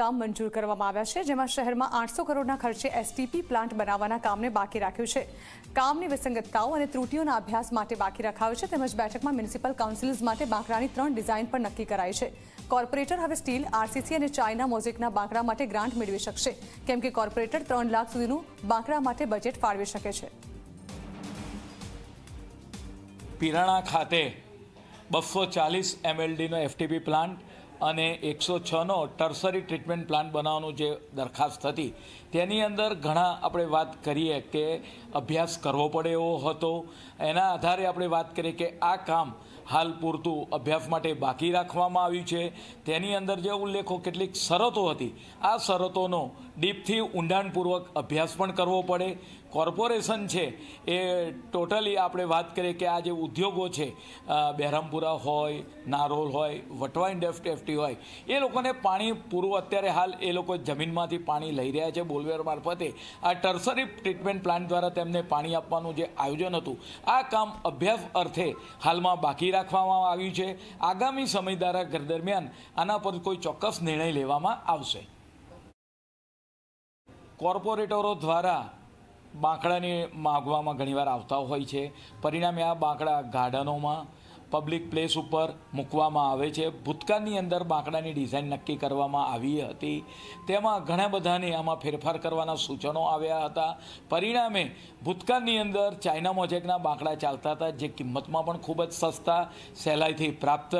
કામ મંજૂર કરવામાં આવ્યા છે, જેમાં શહેરમાં આઠસો કરોડના ખર્ચે એસટીપી પ્લાન્ટ બનાવવાના કામને બાકી રાખ્યું છે. કામની વિસંગતતાઓ અને ત્રુટીઓના અભ્યાસ માટે બાકી રખાયો છે, તેમજ બેઠકમાં મ્યુનિસિપલ કાઉન્સિલ્સ માટે બાંકડાની ત્રણ ડિઝાઇન પણ નક્કી કરાઈ છે. કોર્પોરેટર હવે સ્ટીલ, આરસીસી અને ચાઇના મોઝેકના બાંકડા માટે ગ્રાન્ટ મેળવી શકશે, કેમ કે કોર્પોરેટર ત્રણ લાખ સુધીનું બાંકડા માટે બજેટ ફાળવી શકે છે. પિરાણા ખાતે બસો ચાલીસ એમએલડીનો એફટીપી પ્લાન્ટ અને એકસો છનો ટર્સરી ટ્રીટમેન્ટ પ્લાન બનાવવાનું જે દરખાસ્ત હતી, તેની અંદર ઘણા આપણે વાત કરીએ કે અભ્યાસ કરવો પડે એવો હતો. એના આધારે આપણે વાત કરીએ કે આ કામ હાલ પૂરતું અભ્યાસ માટે બાકી રાખવામાં આવ્યું છે. તેની અંદર જે ઉલ્લેખો કેટલીક શરતો હતી, આ શરતોનો ડીપથી ઊંડાણપૂર્વક અભ્યાસ પણ કરવો પડે. કોર્પોરેશન છે એ ટોટલી આપણે વાત કરીએ કે આ જે ઉદ્યોગો છે બહેરામપુરા હોય, નારોલ હોય વટવા ઇન્ડસ્ટ્રી હોય, એ લોકોને પાણી પૂરું અત્યારે હાલ એ લોકો જમીનમાંથી પાણી લઈ રહ્યા છે બોલવેર મારફતે. આ ટર્સરી ટ્રીટમેન્ટ પ્લાન્ટ દ્વારા તેમને પાણી આપવાનું જે આયોજન હતું, આ કામ અભ્યાસ અર્થે હાલમાં બાકી રાખવામાં આવ્યું છે. આગામી સમય દરમિયાન આના પર કોઈ ચોક્કસ નિર્ણય લેવામાં આવશે. કોર્પોરેટરો દ્વારા બાંકડાને માગવામાં ઘણીવાર આવતા હોય છે. પરિણામે આ બાંકડા ગાર્ડનોમાં પબ્લિક પ્લેસ ઉપર મૂકવામાં આવે છે. ભૂતકાળની અંદર બાંકડાની ડિઝાઇન નક્કી કરવામાં આવી હતી. તેમાં ઘણા બધાને આમાં ફેરફાર કરવાના સૂચનો આવ્યા હતા. પરિણામે ભૂતકાળની અંદર ચાઇના મોજેકના બાંકડા ચાલતા હતા, જે કિંમતમાં પણ ખૂબ જ સસ્તા સહેલાઈથી પ્રાપ્ત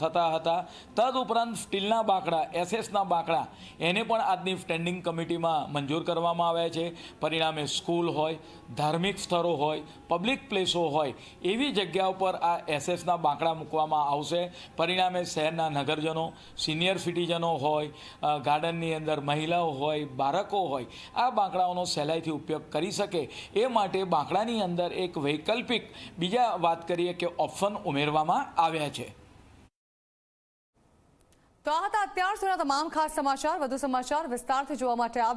થતા હતા. તદુપરાંત સ્ટીલના બાંકડા, એસએસના બાંકડા, એને પણ આજની સ્ટેન્ડિંગ કમિટીમાં મંજૂર કરવામાં આવ્યા છે. પરિણામે સ્કૂલ હોય, ધાર્મિક સ્થળો હોય પબ્લિક પ્લેસો હોય, એવી જગ્યા ઉપર આ એસએસના બાંકડા મૂકવામાં આવશે. પરિણામે શહેરના નગરજનો, સિનિયર સિટીઝનો હોય ગાર્ડનની અંદર મહિલાઓ હોય, બાળકો હોય, આ બાંકડાઓનો સહેલાઈથી ઉપયોગ કરી શકે. એ માટે બાંકડાની અંદર એક વૈકલ્પિક બીજા વાત કરીએ કે ઓપ્શન ઉમેરવામાં આવ્યા છે. તો આ હતા અત્યાર સુધીના તમામ ખાસ સમાચાર. વધુ સમાચાર વિસ્તારથી જોવા માટે આપ